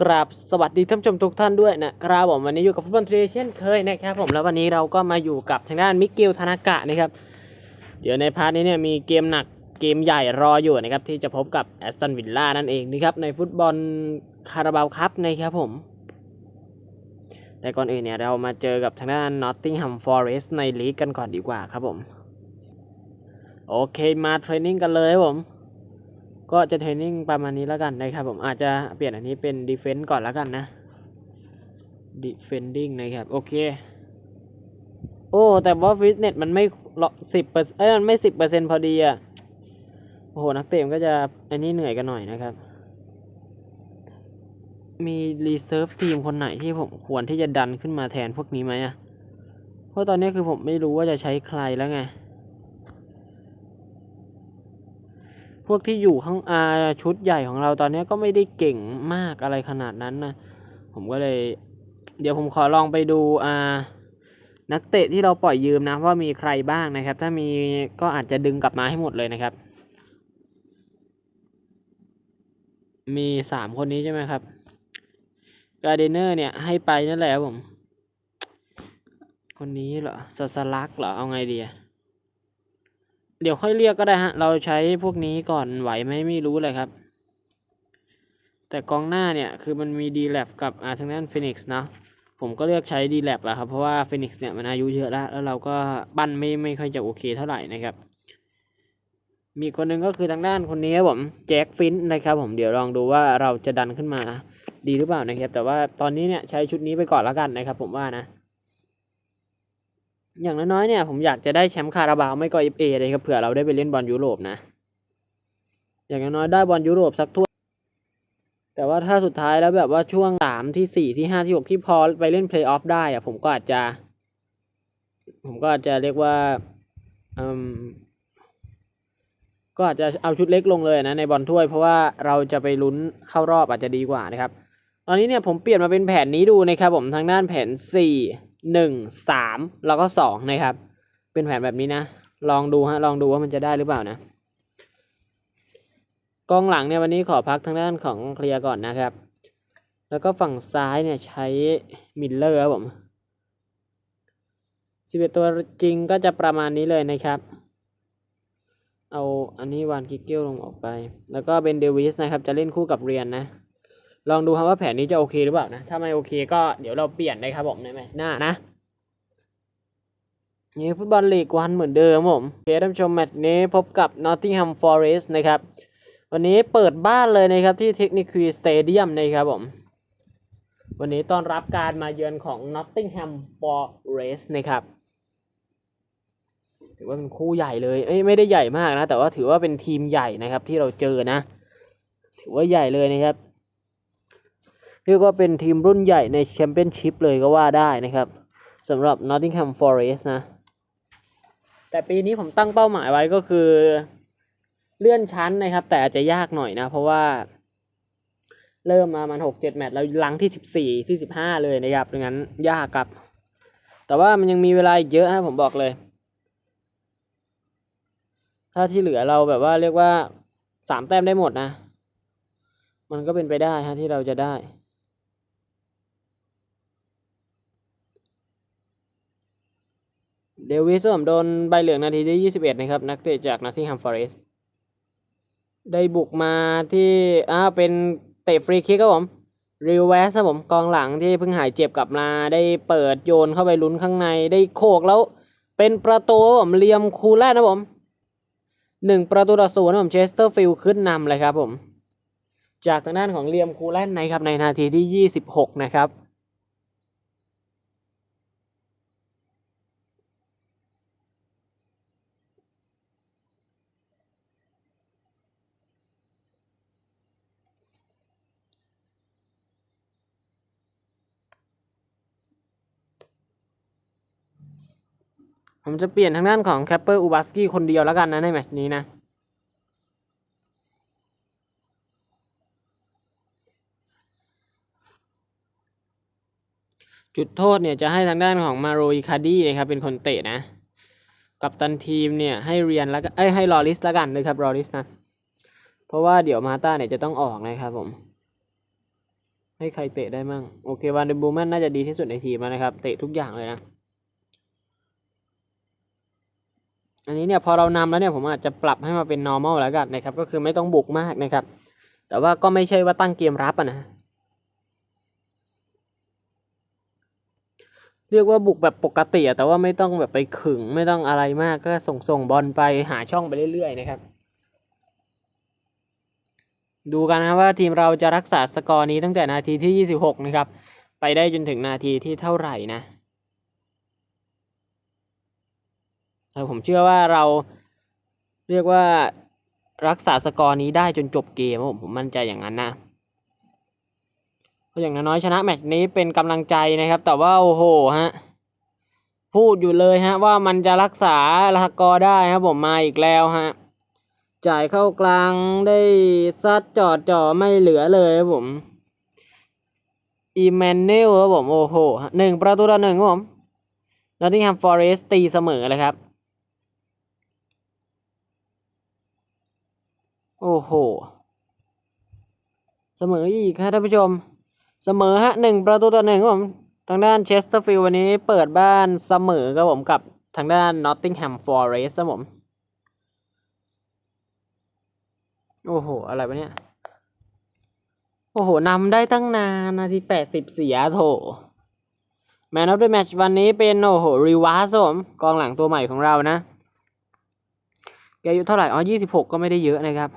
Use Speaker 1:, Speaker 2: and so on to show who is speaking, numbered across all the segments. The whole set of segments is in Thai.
Speaker 1: กราบสวัสดีท่านผู้ชมทุกท่านด้วยนะครับผมวันนี้อยู่กับฟุตบอลทรีเช่นเคยนะครับผมแล้ววันนี้เราก็มาอยู่กับทางด้านมิเกลธนากะนะครับเดี๋ยวในพาร์ทนี้เนี่ยมีเกมหนักเกมใหญ่รออยู่นะครับที่จะพบกับแอสตันวิลล่านั่นเองนะครับในฟุตบอลคาราบาวคัพนะครับผม แต่ก่อนอื่นเนี่ยเรามาเจอกับทางด้าน Nottingham Forest ในลีกกันก่อนดีกว่าครับผมโอเคมาเทรนนิ่งกันเลยผม ก็จะเทรนนิ่งประมาณนี้แล้วกันนะครับ ผมอาจจะเปลี่ยนอันนี้เป็น defense ก่อนแล้วกันนะ defending นะครับ โอเค โอ้ แต่ว่าฟิตเนสมันไม่สิบเปอร์เอ้ยมันไม่สิบเปอร์เซ็นพอดีอะ โอ้โห นักเตะมันก็จะอันนี้เหนื่อยกันหน่อยนะครับ มีรีเซิร์ฟทีมคนไหนที่ผมควรที่จะดันขึ้นมาแทนพวกนี้ไหมอะ เพราะตอนนี้คือผมไม่รู้ว่าจะใช้ใครแล้วไง พ วกที่อยู่ข้างอาชุดใหญ่ของเราตอนนี้ก็ไม่ได้เก่งมากอะไรขนาดนั้นนะ ผมก็เลย เดี๋ยวผมขอลองไปดูอานักเตะที่เราปล่อยยืมนะว่ามีใครบ้างนะครับ ถ้ามีก็อาจจะดึงกลับมาให้หมดเลยนะครับ มีสามคนนี้ใช่ไหมครับการเดเนอร์เนี่ยให้ไปนั่นแหละครับผม คนนี้เหรอสสลักเหรอเอาไงดีอะ เดี๋ยวค่อยเรียกก็ได้ฮะ เราใช้พวกนี้ก่อนไหวไหมไม่รู้เลยครับ แต่กองหน้าเนี่ยคือมันมี d l a b กับอาทางด้าน Phoenix เนะผมก็เลือกใช้ d l a b อะครับ เพราะว่า Phoenix เนี่ยมันอายุเยอะแล้ว แล้วเราก็ปั้นไม่ไม่ค่อยจะโอเคเท่าไหร่นะครับ มีคนหนึ่งก็คือทางด้านคนนี้ครับผมแจ็คฟินนะครับ ผมเดี๋ยวลองดูว่าเราจะดันขึ้นมาดีหรือเปล่านะครับ แต่ว่าตอนนี้เนี่ยใช้ชุดนี้ไปก่อนแล้วกันนะครับ ผมว่านะ อย่างน้อยๆเนี่ยผมอยากจะได้แชมป์คาราบาวไม่ก็เอฟเอเลยครับเผื่อเราได้ไปเล่นบอลยุโรปนะ อย่างน้อยๆได้บอลยุโรปสักถ้วแต่ว่าถ้าสุดท้ายแล้วแบบว่าช่วงสามที่สี่ที่ห้าที่หกที่พอไปเล่นเพลย์ออฟได้อะผมก็อาจจะ ผมก็อาจจะเรียกว่าอืมก็อาจจะเอาชุดเล็กลงเลยนะในบอลถ้วยเพราะว่าเราจะไปลุ้นเข้ารอบอาจจะดีกว่านะครับ ตอนนี้เนี่ยผมเปลี่ยนมาเป็นแผนนี้ดูนะครับผมทางด้านแผนสี่ หนึ่งสามแล้วก็สองนะครับ เป็นแผนแบบนี้นะ ลองดูฮะลองดูว่ามันจะได้หรือเปล่านะกองหลังเนี่ยวันนี้ขอพักทางด้านของเคลียร์ก่อนนะครับ แล้วก็ฝั่งซ้ายเนี่ยใช้มิลเลอร์ครับผมสิบเอ็ดตัวจริงก็จะประมาณนี้เลยนะครับ เอาอันนี้วานกิเกลลงออกไป แล้วก็เบนเดวิสนะครับจะเล่นคู่กับเรียนนะ ลองดูครับว่าแผนนี้จะโอเคหรือเปล่านะ ถ้าไม่โอเคก็เดี๋ยวเราเปลี่ยนนะครับผมในแมตช์หน้านะนี่ฟุตบอลลีกวันเหมือนเดิมผมโอเคท่านผู้ชมแมตช์นี้พบกับ Nottingham Forest นะครับ วันนี้เปิดบ้านเลยนะครับที่เทคนิค y สเตเดียมนะครับผม วันนี้ต้อนรับการมาเยือนของ Nottingham Forest นะครับถือว่าเป็นคู่ใหญ่เลยเอ้ยไม่ได้ใหญ่มากนะ แต่ว่าถือว่าเป็นทีมใหญ่นะครับที่เราเจอนะ ถือว่าใหญ่เลยนะครับ เรียกว่าเป็นทีมรุ่นใหญ่ในแชมเปี้ยนชิพเลยก็ว่าได้นะครับสำหรับ Nottingham Forest นะ แต่ปีนี้ผมตั้งเป้าหมายไว้ก็คือเลื่อนชั้นนะครับ แต่อาจจะยากหน่อยนะ เพราะว่า เริ่มมามันหกเจ็ดแมตช์แล้วลังที่สิบสี่ที่สิบห้าเลยนะครับดังนั้นยากครับ แต่ว่ามันยังมีเวลาอีกเยอะฮะผมบอกเลย ถ้าที่เหลือเราแบบว่าเรียกว่าสามแต้มได้หมดนะ มันก็เป็นไปได้ฮะที่เราจะได้ เดวิสผมโดนใบเหลืองนาทีที่ 21 นะครับ นักเตะจากนัท t ิง h ัมฟอเรสได้บุกมาที่อ้าเป็นเตะฟรีคิกครับผมริวแวสครับผมกองหลังที่เพิ่งหายเจ็บกลับมา ได้เปิดโยนเข้าไปลุ้นข้างในได้โขกแล้วเป็นประตูครับผมเลียมคูแลนนะผมหนึ่งประตูต่อศูนย์ครับผมเชสเตอร์ฟิลด์ขึ้นนำเลยครับผม จากทางด้านของเลียมคูแลนนะครับในนาทีที่ 26 นะครับ ผมจะเปลี่ยนทางด้านของแคปเปอร์อูบัสกี้คนเดียวแล้วกันนะในแมตช์นี้นะจุดโทษเนี่ยจะให้ทางด้านของมาโรอิคาดีนะครับเป็นคนเตะนะ กับตันทีมเนี่ยให้เรียนแล้วก็เอ้ยให้ลอริสแล้วกันนะครับลอริสนะ เพราะว่าเดี๋ยวมาต้าเนี่ยจะต้องออกนะครับผม ให้ใครเตะได้มั่ง โอเควานเดบูแมนน่าจะดีที่สุดในทีมแล้วนะครับ เตะทุกอย่างเลยนะ อันนี้เนี่ยพอเรานำแล้วเนี่ยผมอาจจะปรับให้มาเป็น normal แล้วกันนะครับ ก็คือไม่ต้องบุกมากนะครับ แต่ว่าก็ไม่ใช่ว่าตั้งเกมรับอะนะ เรียกว่าบุกแบบปกติอะแต่ว่าไม่ต้องแบบไปขึงไม่ต้องอะไรมากก็ส่งส่งบอลไปหาช่องไปเรื่อยๆนะครับ ดูกันนะว่าทีมเราจะรักษาสกอร์นี้ตั้งแต่นาทีที่ 26 นะครับ ไปได้จนถึงนาทีที่เท่าไหร่นะ แต่ผมเชื่อว่าเราเรียกว่ารักษาสกอร์นี้ได้จนจบเกมครับผมผมมั่นใจอย่างนั้นนะเพราะอย่างน้อยชนะแมตช์นี้เป็นกำลังใจนะครับ แต่ว่าโอ้โหฮะพูดอยู่เลยฮะว่ามันจะรักษาสกอร์ได้ครับผมมาอีกแล้วฮะจ่ายเข้ากลางได้ซัดจอดจ่อไม่เหลือเลยครับผมอีแมนเนลครับผมโอ้โหหนึ่งประตูต่อหนึ่งครับผมนอตติงแฮมฟอเรสต์ตีเสมอเลยครับ โอ้โห เสมออีกครับท่านผู้ชม เสมอฮะหนึ่งประตูต่อหนึ่งครับผม ทางด้านเชสเตอร์ฟิลด์วันนี้เปิดบ้านเสมอครับผมกับทางด้านนอตติงแฮมฟอร์เรสต์ครับผม โอ้โห อะไรวะเนี่ย โอ้โหนำได้ตั้งนานนาทีแปดสิบเสียโถแมนออฟเดอะแมตช์วันนี้เป็นโอ้โหรีวาสผมกองหลังตัวใหม่ของเรานะแกอายุเท่าไหร่ อ๋อยี่สิบหกก็ไม่ได้เยอะนะครับ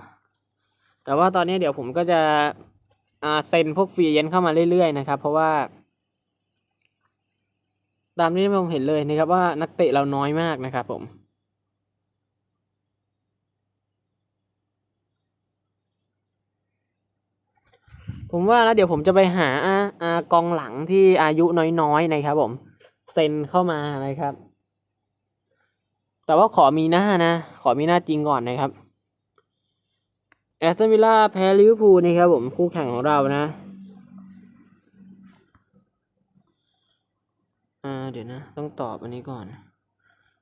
Speaker 1: แต่ว่าตอนนี้เดี๋ยวผมก็จะเซ็นพวกฟรีเย็นเข้ามาเรื่อยๆนะครับ เพราะว่า ตามที่ผมเห็นเลยนะครับว่านักเตะเราน้อยมากนะครับผมผมว่านะเดี๋ยวผมจะไปหาอากองหลังที่อายุน้อยๆนะครับผมเซ็นเข้ามานะครับ แต่ว่าขอมีหน้านะ ขอมีหน้าจริงก่อนนะครับ แอสตันวิลล่าแพ้ลิเวอร์พูลนะครับผมคู่แข่งของเรานะอ่าเดี๋ยวนะ ต้องตอบอันนี้ก่อน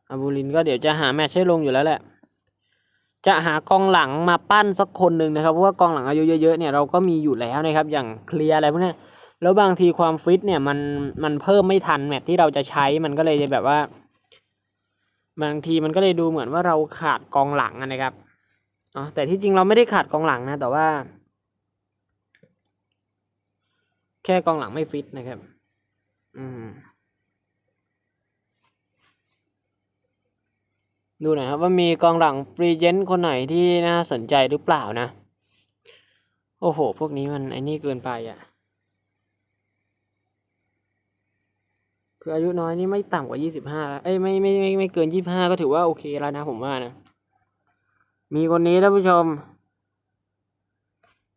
Speaker 1: อาบูลินก็เดี๋ยวจะหาแมตช์ให้ลงอยู่แล้วแหละ จะหากองหลังมาปั้นสักคนหนึ่งนะครับเพราะว่ากองหลังอายุเยอะๆเนี่ยเราก็มีอยู่แล้วนะครับ อย่างเคลียร์อะไรพวกนี้แล้วบางทีความฟิตเนี่ยมันมันเพิ่มไม่ทันแมตช์ที่เราจะใช้มันก็เลยจะแบบว่า บางทีมันก็เลยดูเหมือนว่าเราขาดกองหลังนะครับ อ๋อแต่ที่จริงเราไม่ได้ขาดกองหลังนะ แต่ว่า แค่กองหลังไม่ฟิตนะครับ อืมดูหน่อยครับว่ามีกองหลังฟรีเจนต์คนไหนที่น่าสนใจหรือเปล่านะ โอ้โห พวกนี้มันไอ้นี่เกินไปอะ คืออายุน้อยนี่ไม่ต่ำกว่ายี่สิบห้าแล้ว เอ้ยไม่ไม่ไม่ไม่เกินยี่สิบห้าก็ถือว่าโอเคแล้วนะผมว่านะ มีคนนี้ท่านผู้ชม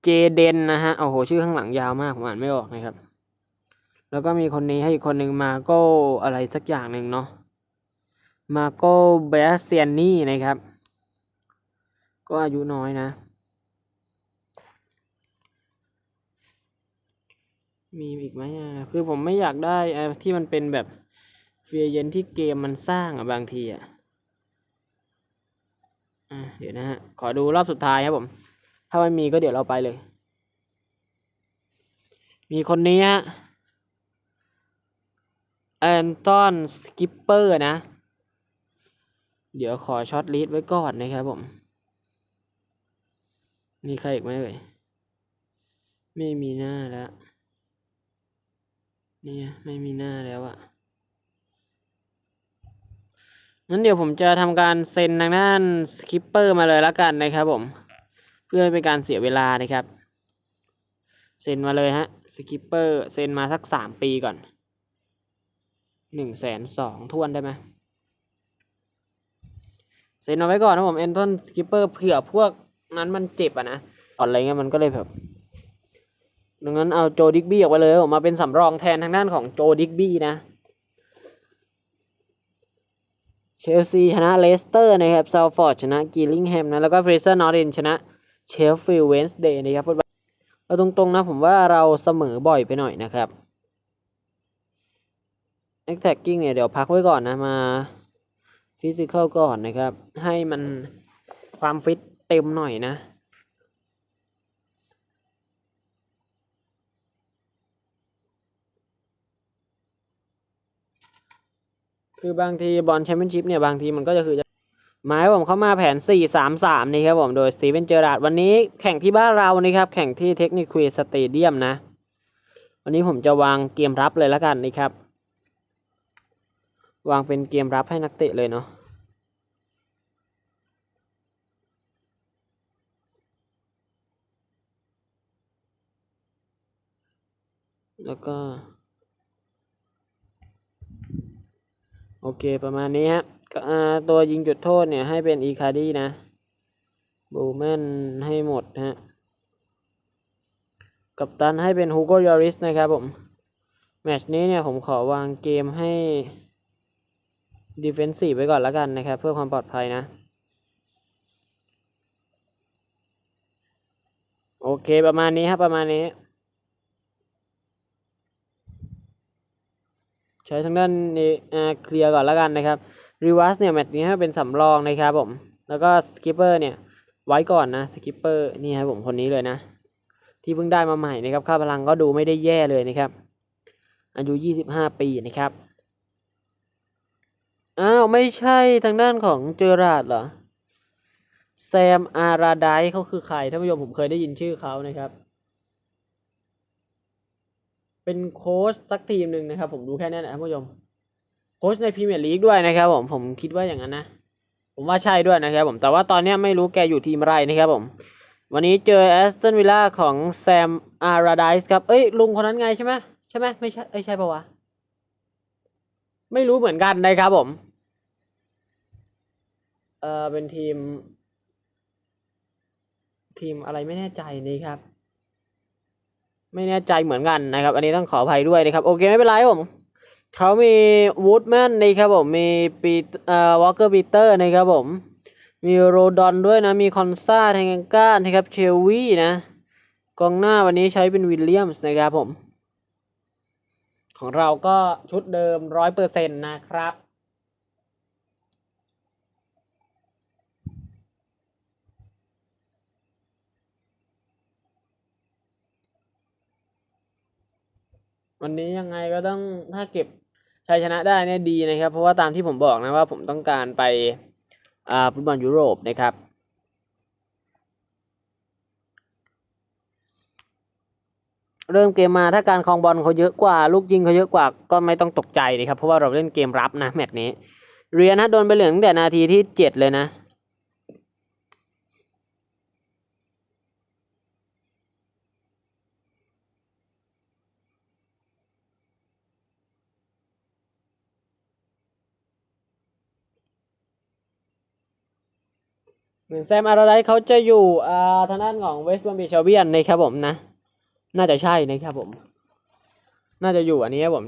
Speaker 1: เจเดนนะฮะ โอ้โห ชื่อข้างหลังยาวมาก ผมอ่านไม่ออกนะครับ แล้วก็มีคนนี้ให้อีกคนหนึ่งมาโก้อะไรสักอย่างหนึ่งเนาะ มาโกเบสเซียนนี่นะครับ ก็อายุน้อยนะ มีอีกไหมอะ คือผมไม่อยากได้ที่มันเป็นแบบเฟียเย็นที่เกมมันสร้างอะบางทีอะ อะเดี๋ยวนะฮะ ขอดูรอบสุดท้ายครับผม ถ้าไม่มีก็เดี๋ยวเราไปเลย มีคนนี้ฮะแอนตอนสกิปเปอร์นะ เดี๋ยวขอช็อตลิสต์ไว้ก่อนนะครับผม มีใครอีกไหมเอ่ย ไม่มีหน้าแล้ว เนี่ย ไม่มีหน้าแล้วอะ งั้นเดี๋ยวผมจะทำการเซ็นทางด้านสคิปเปอร์มาเลยล้วกันนะครับผม เพื่อเป็นการเสียเวลานะครับ เซ็นมาเลยฮะสคิปเปอร์เซ็นมาสักสามปีก่อนหนึ่งแสนสองทวนได้ไหมเซ็นเอาไว้ก่อนนะผมเอนทอนสกิปเปอร์เผื่อพวกนั้นมันเจ็บอะนะอะไรเงี้ยมันก็เลยแบบดังนั้นเอาโจดิกบี้ออกไปเลยผมมาเป็นสำรองแทนทางด้านของโจดิกบี้นะ เชลซีชนะเลสเตอร์นะครับซาวฟอร์ดชนะกิลลิงแฮมนะแล้วก็เฟรเซอร์นอรินชนะเชลฟิลด์เวนส์เดย์นะครับฟุตบอลเอาตรงๆนะผมว่าเราเสมอบ่อยไปหน่อยนะครับแอคแท็กกิ้งเนี่ยเดี๋ยวพักไว้ก่อนนะมาฟิสิกอลก่อนนะครับ ให้มันความฟิตเต็มหน่อยนะ คือบางทีบอลแชมเปี้ยนชิพเนี่ยบางทีมันก็จะคือจะหมายผมเข้ามาแผน 4-3-3 นี่ครับผมโดยสตีเวนเจอราร์ดวันนี้แข่งที่บ้านเรานะครับ แข่งที่เทคนิคควีสเตเดียมนะ วันนี้ผมจะวางเกมรับเลยแล้วกันนะครับ วางเป็นเกมรับให้นักเตะเลยเนาะแล้วก็ โอเคประมาณนี้ฮะตัวยิงจุดโทษเนี่ยให้เป็นอีคาดี้นะบูแมนให้หมดฮะกับตันให้เป็นฮูโกยอริสนะครับผม แมชนี้เนี่ยผมขอวางเกมให้ดิเฟนซีฟไว้ก่อนแล้วกันนะครับ เพื่อความปลอดภัยนะ โอเคประมาณนี้ครับประมาณนี้ ใช้ทางด้านนี้อ่าเคลียร์ก่อนแล้วกันนะครับรีวัสเนี่ยแมตช์นี้ให้เป็นสำรองนะครับผม แล้วก็สกิปเปอร์เนี่ยไว้ก่อนนะสกิปเปอร์นี่ครับผมคนนี้เลยนะ ที่เพิ่งได้มาใหม่นะครับ ค่าพลังก็ดูไม่ได้แย่เลยนะครับ อายุ 25 ปีนะครับอ้าวไม่ใช่ทางด้านของเจอราดเหรอแซมอาราไดเขาคือใครท่านผู้ชมผมเคยได้ยินชื่อเขานะครับ เป็นโค้ชสักทีมหนึ่งนะครับ ผมดูแค่นั้นนะท่านผู้ชมโค้ชในพรีเมียร์ลีกด้วยนะครับ ผมผมคิดว่าอย่างนั้นนะ ผมว่าใช่ด้วยนะครับ ผมแต่ว่าตอนนี้ไม่รู้แกอยู่ทีมอะไรนะครับผม วันนี้เจอแอสตันวิลล่าของแซมอาราไดส์ครับเอ้ยลุงคนนั้นไงใช่ไหมใช่ไหมไม่ใช่เอ้ยใช่ปะวะไม่รู้เหมือนกันนะครับผมเออเป็นทีม ทีมอะไรไม่แน่ใจนี่ครับ ไม่แน่ใจเหมือนกันนะครับ อันนี้ต้องขออภัยด้วยนะครับ โอเคไม่เป็นไรผมเขามีวูดแมนนะครับผม มีปีเอ่อวอลเกอร์ปีเตอร์นะครับผม มีโรดอนด้วยนะ มีคอนซาแทงก้านะครับเชลวี่นะ กองหน้าวันนี้ใช้เป็นวิลเลียมส์นะครับผม ของเราก็ชุดเดิมร้อยเปอร์เซ็นต์นะครับ วันนี้ยังไงก็ต้องถ้าเก็บชัยชนะได้เนี่ยดีนะครับ เพราะว่าตามที่ผมบอกนะว่าผมต้องการไปอ่าฟุตบอลยุโรปนะครับ เริ่มเกมมาถ้าการครองบอลเขาเยอะกว่า ลูกยิงเขาเยอะกว่าก็ไม่ต้องตกใจนะครับ เพราะว่าเราเล่นเกมรับนะแมตช์นี้ เรียนนะโดนไปเหลืองตั้งแต่นาทีที่เจ็ดเลยนะ มือนแซมอาราไดเขาจะอยู่อ่าทางด้านของเวสต์บอมบีชเบียนนะครับผมนะ น่าจะใช่นะครับผม น่าจะอยู่อันนี้ครับผม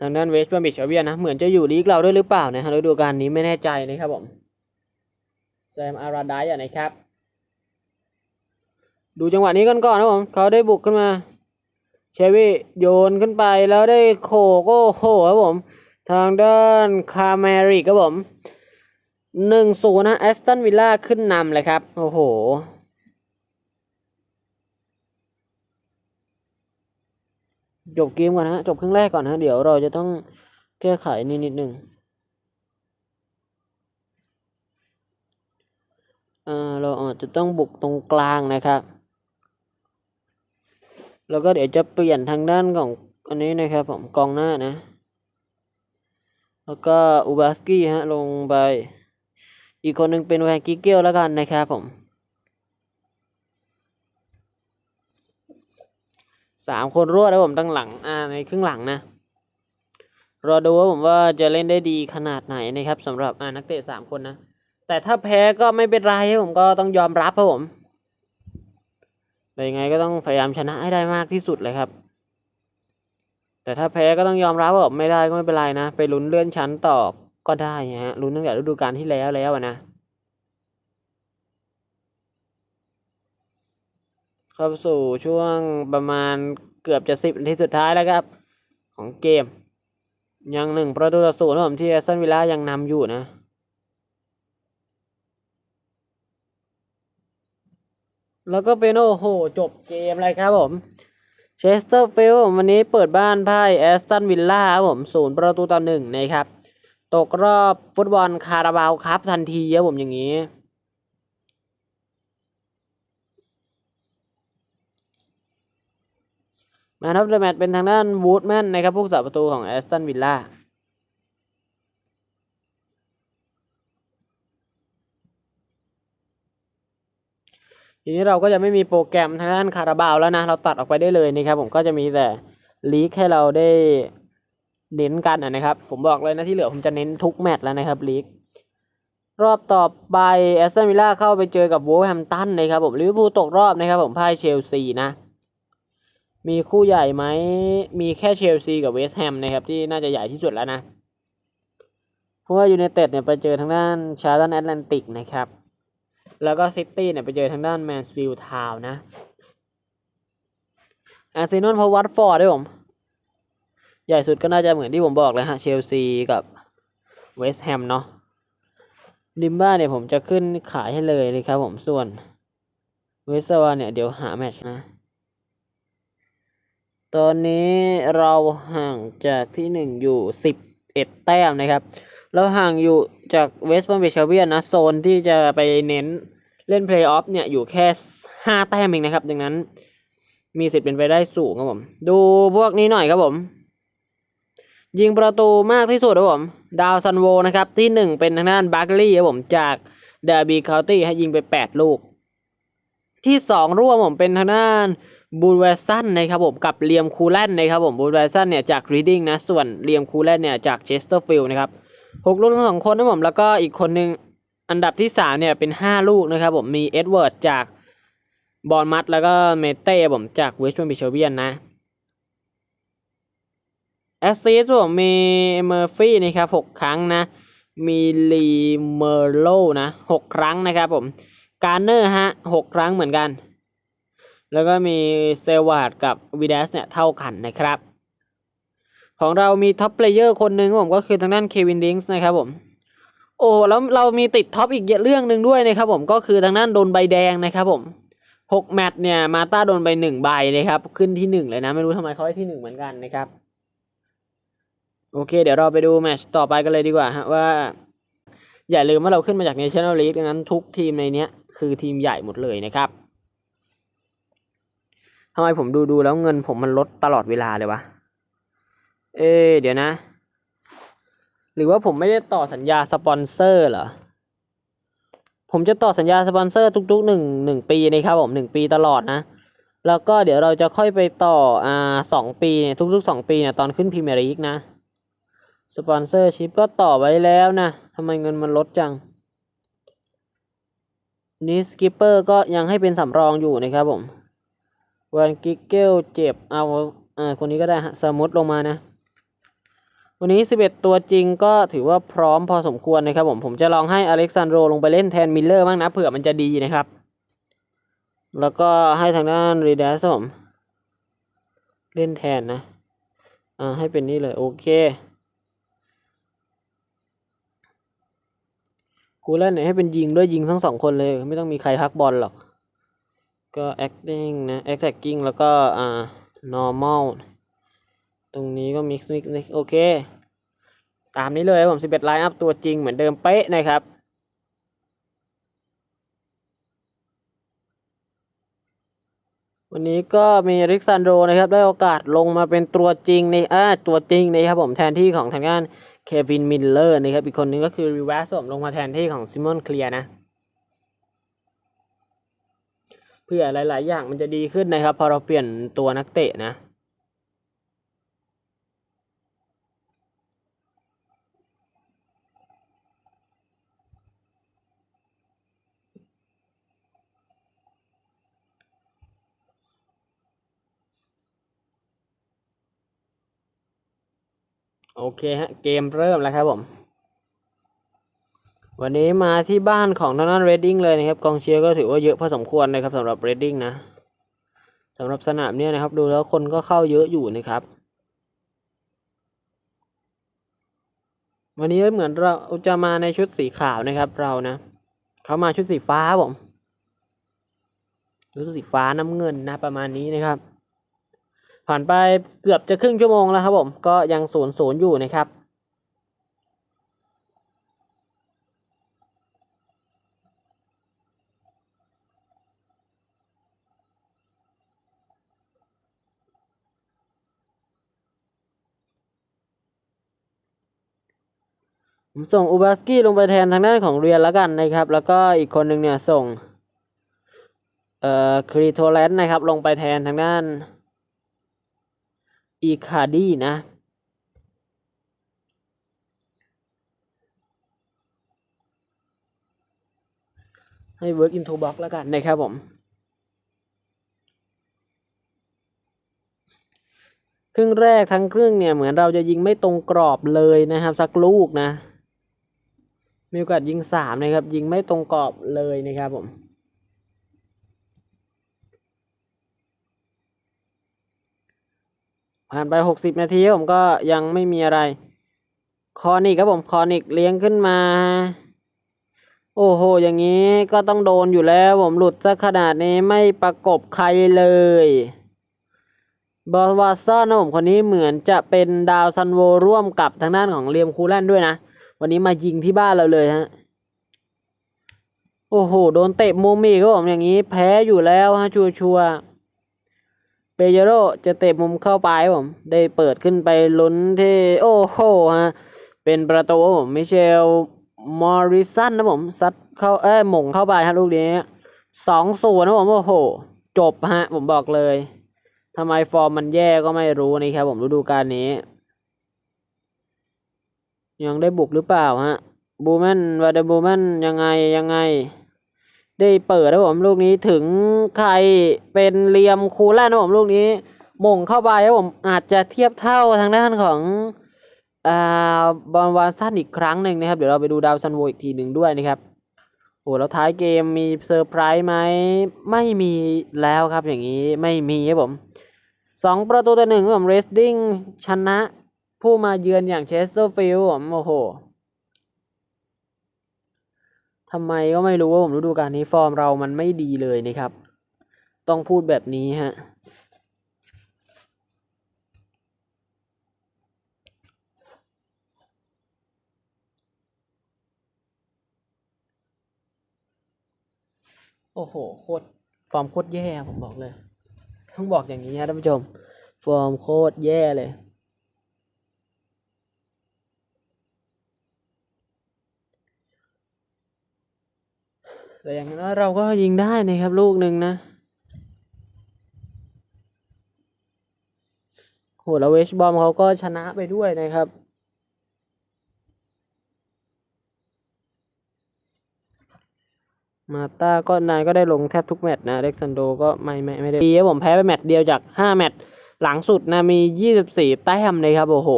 Speaker 1: ทางด้านเวสต์บอมบีชเบียนนะ เหมือนจะอยู่ลีกเราด้วยหรือเปล่านะฮะฤดูกาลนี้ไม่แน่ใจนะครับผม แซมอาราไดอะนะครับ ดูจังหวะนี้กันก่อนนะผม เขาได้บุกขึ้นมาเชวี่โยนขึ้นไปแล้วได้โขกโอ้โหครับผม ทางด้านคาร์เมริกครับผม หนึ่งศูนย์นะแอสตันวิลล่าขึ้นนำเลยครับ โอ้โห จบเกมก่อนนะฮะจบครึ่งแรกก่อนนะ เดี๋ยวเราจะต้องแก้ไขนิดนิดหนึ่งอ่าเราอาจจะต้องบุกตรงกลางนะครับ แล้วก็เดี๋ยวจะเปลี่ยนทางด้านของอันนี้นะครับผมกองหน้านะ แล้วก็อูบาสกี้ฮะลงไป อีกคนหนึ่งเป็นแวนกิเกลแล้วกันนะครับผมสามคนรวดแล้วผมตั้งหลังอ่าในครึ่งหลังนะรอดูว่าผมว่าจะเล่นได้ดีขนาดไหนนะครับสำหรับอ่านักเตะสามคนนะแต่ถ้าแพ้ก็ไม่เป็นไรผมก็ต้องยอมรับครับผมแต่ยังไงก็ต้องพยายามชนะให้ได้มากที่สุดเลยครับ แต่ถ้าแพ้ก็ต้องยอมรับว่าไม่ได้ก็ไม่เป็นไรนะ ไปลุ้นเลื่อนชั้นต่อ ก็ได้นะฮะลุ้นตั้งแต่ฤดูกาลที่แล้วแล้วนะเข้าสู่ช่วงประมาณเกือบจะสิบนาทีสุดท้ายแล้วครับ ของเกม ยังหนึ่งประตูต่อศูนย์ครับผมที่แอสตันวิลล่ายังนำอยู่นะแล้วก็เป็นโอ้โห จบเกมเลยครับผมเชสเตอร์ฟิลด์วันนี้เปิดบ้านพ่ายแอสตันวิลล่าครับผมศูนย์ประตูต่อหนึ่งนะครับ ตกรอบฟุตบอลคาราบาวครับทันทีครับผมอย่างนี้แมนออฟเดอะแมตเป็นทางด้านวูดแมนนะครับผู้สาประตูของแอสตันวิลล่าทีนี้เราก็จะไม่มีโปรแกรมทางด้านคาราบาวแล้วนะ เราตัดออกไปได้เลยนะครับผมก็จะมีแต่ลีกให้เราได้ เน้นกันอะนะครับ ผมบอกเลยนะที่เหลือผมจะเน้นทุกแมตช์แล้วนะครับลีกรอบต่อไปแอสตันวิลล่าเข้าไปเจอกับวูแฮมตันนะครับผมลิเวอร์พูลตกรอบนะครับผมพ่ายเชลซีนะ มีคู่ใหญ่ไหมมีแค่เชลซีกับเวสต์แฮมนะครับที่น่าจะใหญ่ที่สุดแล้วนะเพราะว่ายูไนเต็ดเนี่ยไปเจอทางด้านชาร์ตันแอตแลนติกนะครับ แล้วก็ซิตี้เนี่ยไปเจอทางด้านแมนสฟิลด์ทาวน์นะอาร์เซนอลพอวัตฟอร์ดด้วยผม ใหญ่สุดก็น่าจะเหมือนที่ผมบอกเลยฮะเชลซีกับเวสต์แฮมเนาะดิมบ้าเนี่ยผมจะขึ้นขายให้เลยนะครับผมส่วนเวสต์วาเนี่ยเดี๋ยวหาแมชนะ ตอนนี้เราห่างจากที่หนึ่งอยู่สิบเอ็ดแต้มนะครับ เราห่างอยู่จากเวสต์บอมเบชเวียนนะ โซนที่จะไปเน้นเล่นเพลย์ออฟเนี่ยอยู่แค่ห้าแต้มเองนะครับ ดังนั้นมีสิทธิ์เป็นไปได้สูงครับผม ดูพวกนี้หน่อยครับผม ยิงประตูมากที่สุดครับผมดาวซันโวนะครับที่หนึ่งเป็นทางด้านบัคลี่ครับผมจากเดอร์บีคาวตี้ให้ยิงไปแปดลูก ที่สองร่วมผมเป็นทางด้านบูลเวสันนะครับผมกับเลียมคูแลนนะครับผมบูลเวสันเนี่ยจากรีดิงนะส่วนเลียมคูแลนเนี่ยจากเชสเตอร์ฟิลด์นะครับหกลูกทั้งสองคนนะผมแล้วก็อีกคนหนึ่งอันดับที่สามเนี่ยเป็นห้าลูกนะครับผมมีเอ็ดเวิร์ดจากบอลมัดแล้วก็เมเต้ผมจากเวสต์แฮมบิชเวียนนะ สซิสต์ผมมีเมอร์ฟี่นะครับหกครั้งนะ มีลีเมอร์โลนะหกครั้งนะครับผมการเนอร์ฮะหกครั้งเหมือนกัน แล้วก็มีเซวาร์ดกับวีดัสเนี่ยเท่ากันนะครับ ของเรามีท็อปเพลเยอร์คนหนึ่งผมก็คือทางด้านเควินดิงส์นะครับผมโอ้แล้วเรามีติดท็อปอีกเรื่องหนึ่งด้วยนะครับผมก็คือทางด้านโดนใบแดงนะครับผมหกแมตช์เนี่ยมาต้าโดนใบหนึ่งใบนะครับขึ้นที่หนึ่งเลยนะ ไม่รู้ทำไมเขาให้ที่หนึ่งเหมือนกันนะครับ โอเค เดี๋ยวเราไปดูแมตช์ต่อไปกันเลยดีกว่าฮะว่า อย่าลืมว่าเราขึ้นมาจาก National League ดังนั้นทุกทีมในเนี้ยคือทีมใหญ่หมดเลยนะครับทำไมผมดูดูแล้วเงินผมมันลดตลอดเวลาเลยวะ เอ๊เดี๋ยวนะ หรือว่าผมไม่ได้ต่อสัญญาสปอนเซอร์เหรอ ผมจะต่อสัญญาสปอนเซอร์ทุกๆหนึ่งหนึ่งปีนะครับผมหนึ่งปีตลอดนะ แล้วก็เดี๋ยวเราจะค่อยไปต่ออ่าสองปีเนี่ยทุกๆสองปีเนี่ยตอนขึ้นพรีเมียร์ลีกนะ สปอนเซอร์ชิพก็ต่อไว้แล้วนะทำไมเงินมันลดจัง นี่สกิปเปอร์ก็ยังให้เป็นสำรองอยู่นะครับผมวันกิกเกลเจ็บเอาอ่าคนนี้ก็ได้สมุดลงมานะ วันนี้ 11 ตัวจริงก็ถือว่าพร้อมพอสมควรนะครับผม ผมจะลองให้อเล็กซานโดลงไปเล่นแทนมิลเลอร์บ้างนะเผื่อมันจะดีนะครับ แล้วก็ให้ทางด้านรีดัสผม เล่นแทนนะ อ่าให้เป็นนี่เลย โอเค กูเล่นเนี่ยให้เป็นยิงด้วยยิงทั้งสองคนเลย ไม่ต้องมีใครพักบอลหรอก ก็ acting นะ attacking แล้วก็อ่า normal ตรงนี้ก็ mix mix mix โอเค ตามนี้เลยครับผม 11 ไลน์อัพตัวจริงเหมือนเดิมเป๊ะนะครับวันนี้ก็มีริกซานโดนะครับ ได้โอกาสลงมาเป็นตัวจริงในอ่าตัวจริงนะครับผมแทนที่ของทางด้าน เควินมิลเลอร์นะครับ อีกคนนึงก็คือรีเวสผมลงมาแทนที่ของซิมอนเคลียร์นะ เพื่อหลาย ๆ อย่างมันจะดีขึ้นนะครับ พอเราเปลี่ยนตัวนักเตะนะ โอเคฮะ เกมเริ่มแล้วครับผม วันนี้มาที่บ้านของทางด้านเรดดิ้งเลยนะครับ กองเชียร์ก็ถือว่าเยอะพอสมควรนะครับสำหรับเรดดิ้งนะสำหรับสนามเนี่ยนะครับ ดูแล้วคนก็เข้าเยอะอยู่นะครับ วันนี้เหมือนเราจะมาในชุดสีขาวนะครับ เรานะเขามาชุดสีฟ้าผมชุดสีฟ้าน้ำเงินนะประมาณนี้นะครับ ผ่านไปเกือบจะครึ่งชั่วโมงแล้วครับผม ก็ยังศูนย์ศูนย์อยู่นะครับ ผมส่งอูบาสกี้ลงไปแทนทางด้านของเรียนแล้วกันนะครับ แล้วก็อีกคนหนึ่งเนี่ยส่ง เอ่อครีโทแลนนะครับ ลงไปแทนทางด้าน อีคาดีนะให้ work into box แล้วกันนะครับผม ครึ่งแรกทั้งครึ่งเนี่ย เหมือนเราจะยิงไม่ตรงกรอบเลยนะครับ สักลูกนะ มีโอกาสยิงสามนะครับ ยิงไม่ตรงกรอบเลยนะครับผม ผ่านไปหกสิบนาทีผมก็ยังไม่มีอะไร คอนิกครับผมคอนิกเลี้ยงขึ้นมา โอ้โห อย่างนี้ก็ต้องโดนอยู่แล้วผมหลุดซะขนาดนี้ไม่ประกบใครเลยบอสวาซ่านะผมคนนี้เหมือนจะเป็นดาวซันโวร่วมกับทางด้านของเลียมคูแลนด้วยนะ วันนี้มายิงที่บ้านเราเลยฮะ โอ้โห โดนเตะมุมอีกครับผมอย่างนี้แพ้อยู่แล้วฮะชัวชัวร์ เปเยโรจะเตะมุมเข้าไปผม ได้เปิดขึ้นไปลุ้นที่โอ้โหฮะ เป็นประตูผมมิเชลมอริสันนะผมซัดเข้าเอ้ยหม่งเข้าไปฮะลูกนี้สองศูนย์นะผมโอ้โห จบฮะ ผมบอกเลยทำไมฟอร์มมันแย่ก็ไม่รู้นะครับผมฤดูกาลนี้ ยังได้บุกหรือเปล่าฮะบูแมนวาเดบูแมนยังไงยังไง ได้เปิดนะผมลูกนี้ถึงใครเป็นเลียมคูแลนนะผมลูกนี้ม่งเข้าไปครับผมอาจจะเทียบเท่าทางด้านของอ่าบอลวานซันอีกครั้งหนึ่งนะครับ เดี๋ยวเราไปดูดาวซันโวอีกทีหนึ่งด้วยนะครับโอ้แล้วท้ายเกมมีเซอร์ไพรส์ไหมไม่มีแล้วครับอย่างนี้ไม่มีครับผมสองประตูต่อหนึ่งผมเรสดิ้งชนะผู้มาเยือนอย่างเชสเตอร์ฟิลด์ผมโอ้โห ทำไมก็ไม่รู้ว่าผมฤดูกาลนี้ฟอร์มเรามันไม่ดีเลยนะครับ ต้องพูดแบบนี้ฮะโอ้โหโคตรฟอร์มโคตรแย่ผมบอกเลย ต้องบอกอย่างนี้ฮะท่านผู้ชม ฟอร์มโคตรแย่เลย แต่อย่างนั้นเราก็ยิงได้นะครับ ลูกหนึ่งนะโหแล้วเวชบอมเขาก็ชนะไปด้วยนะครับมาตาก็นายก็ได้ลงแทบทุกแมตช์นะเล็กซันโดก็ไม่ไม่ไม่ได้ดีผมแพ้ไปแมตช์เดียวจากห้าแมตช์หลังสุดนะมียี่สิบสี่แต้มเลยครับ โอ้โห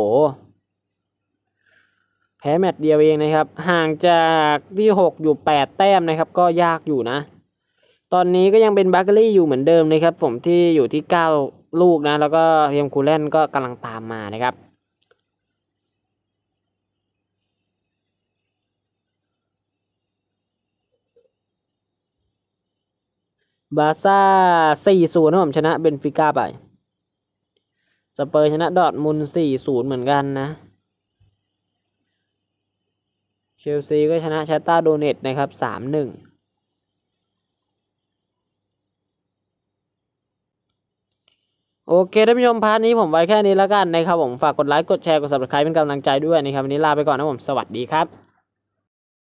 Speaker 1: แพ้แมตช์เดียวเองนะครับ ห่างจากที่หกอยู่แปดแต้มนะครับ ก็ยากอยู่นะ ตอนนี้ก็ยังเป็นบัคเกอรี่อยู่เหมือนเดิมนะครับ ผมที่อยู่ที่เก้าลูกนะ แล้วก็เรียมคูเลนก็กำลังตามมานะครับบาซ่าสี่ศูนย์นะผมชนะเบนฟิก้าไป สเปอร์ชนะดอร์ทมุนสี่ศูนย์เหมือนกันนะ เชลซีก็ชนะชาต้าโดเนตนะครับสามหนึ่งโอเคท่านผู้ชมพาร์ทนี้ผมไว้แค่นี้แล้วกันนะครับผมฝากกดไลค์กดแชร์กด subscribe เป็นกำลังใจด้วยนะครับวันนี้ลาไปก่อนนะผมสวัสดีครับ